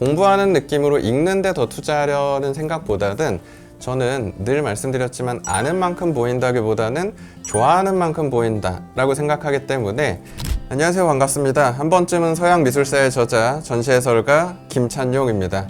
공부하는 느낌으로 읽는데 더 투자하려는 생각보다는 저는 늘 말씀드렸지만 아는 만큼 보인다기보다는 좋아하는 만큼 보인다라고 생각하기 때문에 안녕하세요 반갑습니다. 한 번쯤은 서양 미술사의 저자 전시 해설가 김찬용입니다.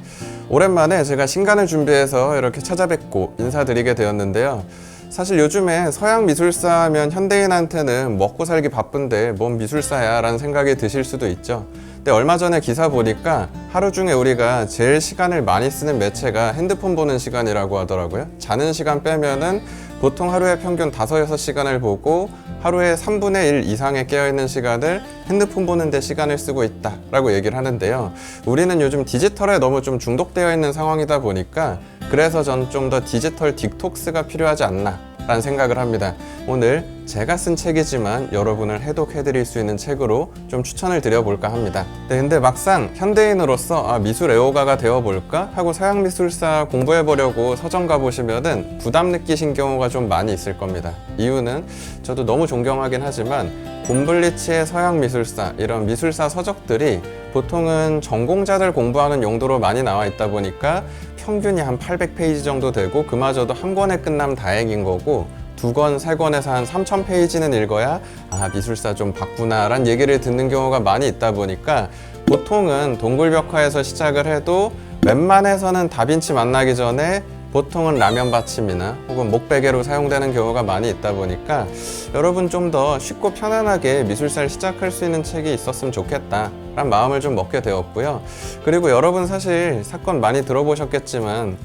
오랜만에 제가 신간을 준비해서 이렇게 찾아뵙고 인사드리게 되었는데요. 사실 요즘에 서양 미술사 하면 현대인한테는 먹고 살기 바쁜데 뭔 미술사야 라는 생각이 드실 수도 있죠. 근데 얼마 전에 기사 보니까 하루 중에 우리가 제일 시간을 많이 쓰는 매체가 핸드폰 보는 시간이라고 하더라고요. 자는 시간 빼면은 보통 하루에 평균 5, 6시간을 보고 하루에 3분의 1 이상의 깨어있는 시간을 핸드폰 보는 데 시간을 쓰고 있다라고 얘기를 하는데요. 우리는 요즘 디지털에 너무 좀 중독되어 있는 상황이다 보니까 그래서 전 좀 더 디지털 딕톡스가 필요하지 않나 라는 생각을 합니다. 오늘 제가 쓴 책이지만 여러분을 해독해드릴 수 있는 책으로 좀 추천을 드려볼까 합니다. 네, 근데 막상 현대인으로서 아, 미술 애호가가 되어볼까 하고 서양 미술사 공부해보려고 서점 가보시면은 부담 느끼신 경우가 좀 많이 있을 겁니다. 이유는 저도 너무 존경하긴 하지만 곰블리치의 서양 미술사 이런 미술사 서적들이 보통은 전공자들 공부하는 용도로 많이 나와 있다 보니까 평균이 한 800페이지 정도 되고 그마저도 한 권에 끝나면 다행인 거고 두 권, 세 권에서 한 3,000페이지는 읽어야 아, 미술사 좀 봤구나라는 얘기를 듣는 경우가 많이 있다 보니까 보통은 동굴벽화에서 시작을 해도 웬만해서는 다빈치 만나기 전에 보통은 라면 받침이나 혹은 목베개로 사용되는 경우가 많이 있다 보니까 여러분 좀 더 쉽고 편안하게 미술사를 시작할 수 있는 책이 있었으면 좋겠다 라는 마음을 좀 먹게 되었고요. 그리고 여러분 사실 사건 많이 들어보셨겠지만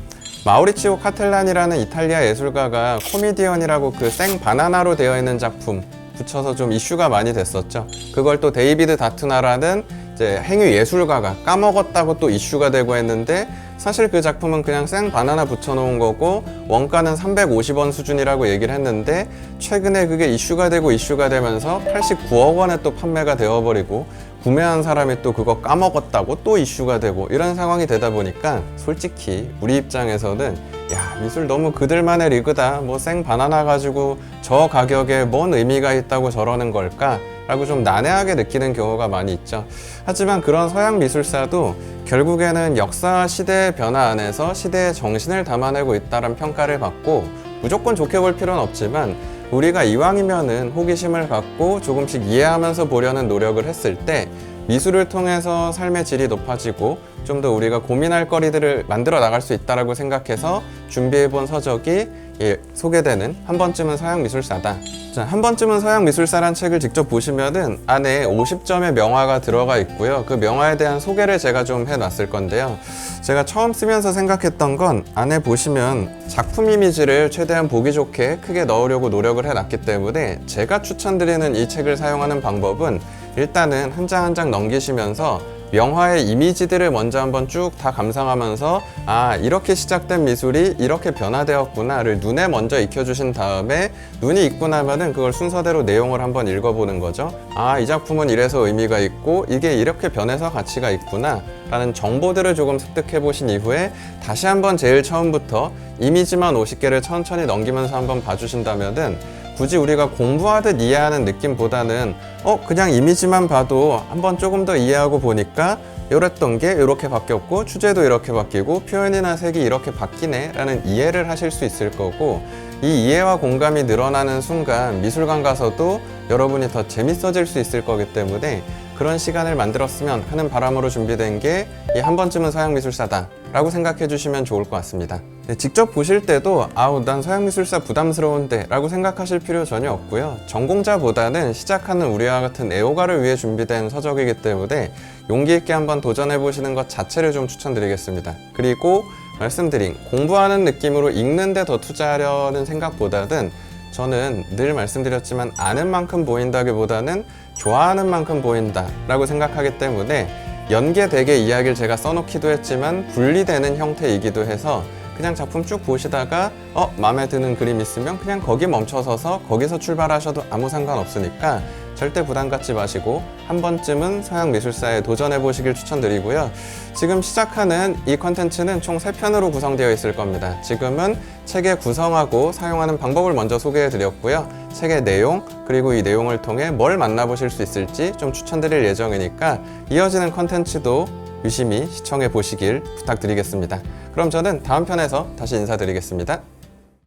마우리치오 카텔란이라는 이탈리아 예술가가 코미디언이라고 그 생 바나나로 되어 있는 작품 붙여서 좀 이슈가 많이 됐었죠. 그걸 또 데이비드 다투나라는 이제 행위 예술가가 까먹었다고 또 이슈가 되고 했는데 사실 그 작품은 그냥 생 바나나 붙여놓은 거고 원가는 350원 수준이라고 얘기를 했는데 최근에 그게 이슈가 되고 이슈가 되면서 89억 원에 또 판매가 되어버리고 구매한 사람이 또 그거 까먹었다고 또 이슈가 되고 이런 상황이 되다 보니까 솔직히 우리 입장에서는 야 미술 너무 그들만의 리그다. 뭐 생 바나나 가지고 저 가격에 뭔 의미가 있다고 저러는 걸까 라고 좀 난해하게 느끼는 경우가 많이 있죠. 하지만 그런 서양 미술사도 결국에는 역사 시대의 변화 안에서 시대의 정신을 담아내고 있다는 평가를 받고 무조건 좋게 볼 필요는 없지만 우리가 이왕이면은 호기심을 갖고 조금씩 이해하면서 보려는 노력을 했을 때 미술을 통해서 삶의 질이 높아지고 좀 더 우리가 고민할 거리들을 만들어 나갈 수 있다라고 생각해서 준비해 본 서적이 예, 소개되는 한 번쯤은 서양 미술사다. 자, 한 번쯤은 서양 미술사란 책을 직접 보시면은 안에 50점의 명화가 들어가 있고요. 그 명화에 대한 소개를 제가 좀 해놨을 건데요. 제가 처음 쓰면서 생각했던 건 안에 보시면 작품 이미지를 최대한 보기 좋게 크게 넣으려고 노력을 해놨기 때문에 제가 추천드리는 이 책을 사용하는 방법은 일단은 한 장 한 장 넘기시면서 명화의 이미지들을 먼저 한번 쭉 다 감상하면서 아 이렇게 시작된 미술이 이렇게 변화되었구나를 눈에 먼저 익혀주신 다음에 눈이 익고 나면은 그걸 순서대로 내용을 한번 읽어보는 거죠. 아 이 작품은 이래서 의미가 있고 이게 이렇게 변해서 가치가 있구나 라는 정보들을 조금 습득해 보신 이후에 다시 한번 제일 처음부터 이미지만 50개를 천천히 넘기면서 한번 봐주신다면은 굳이 우리가 공부하듯 이해하는 느낌보다는 어 그냥 이미지만 봐도 한번 조금 더 이해하고 보니까 이랬던 게 이렇게 바뀌었고 주제도 이렇게 바뀌고 표현이나 색이 이렇게 바뀌네 라는 이해를 하실 수 있을 거고 이 이해와 공감이 늘어나는 순간 미술관 가서도 여러분이 더 재밌어질 수 있을 거기 때문에 그런 시간을 만들었으면 하는 바람으로 준비된 게 이 한 번쯤은 서양 미술사다 라고 생각해 주시면 좋을 것 같습니다. 네, 직접 보실 때도 아우 난 서양 미술사 부담스러운데 라고 생각하실 필요 전혀 없고요. 전공자보다는 시작하는 우리와 같은 애호가를 위해 준비된 서적이기 때문에 용기 있게 한번 도전해 보시는 것 자체를 좀 추천드리겠습니다. 그리고 말씀드린 공부하는 느낌으로 읽는데 더 투자하려는 생각보다는 저는 늘 말씀드렸지만 아는 만큼 보인다기보다는 좋아하는 만큼 보인다라고 생각하기 때문에 연계되게 이야기를 제가 써놓기도 했지만 분리되는 형태이기도 해서 그냥 작품 쭉 보시다가 어 마음에 드는 그림 있으면 그냥 거기 멈춰서서 거기서 출발하셔도 아무 상관 없으니까 절대 부담 갖지 마시고 한 번쯤은 서양 미술사에 도전해 보시길 추천드리고요. 지금 시작하는 이 컨텐츠는 총 세편으로 구성되어 있을 겁니다. 지금은 책의 구성하고 사용하는 방법을 먼저 소개해 드렸고요. 책의 내용, 그리고 이 내용을 통해 뭘 만나보실 수 있을지 좀 추천드릴 예정이니까 이어지는 컨텐츠도 유심히 시청해 보시길 부탁드리겠습니다. 그럼 저는 다음 편에서 다시 인사드리겠습니다.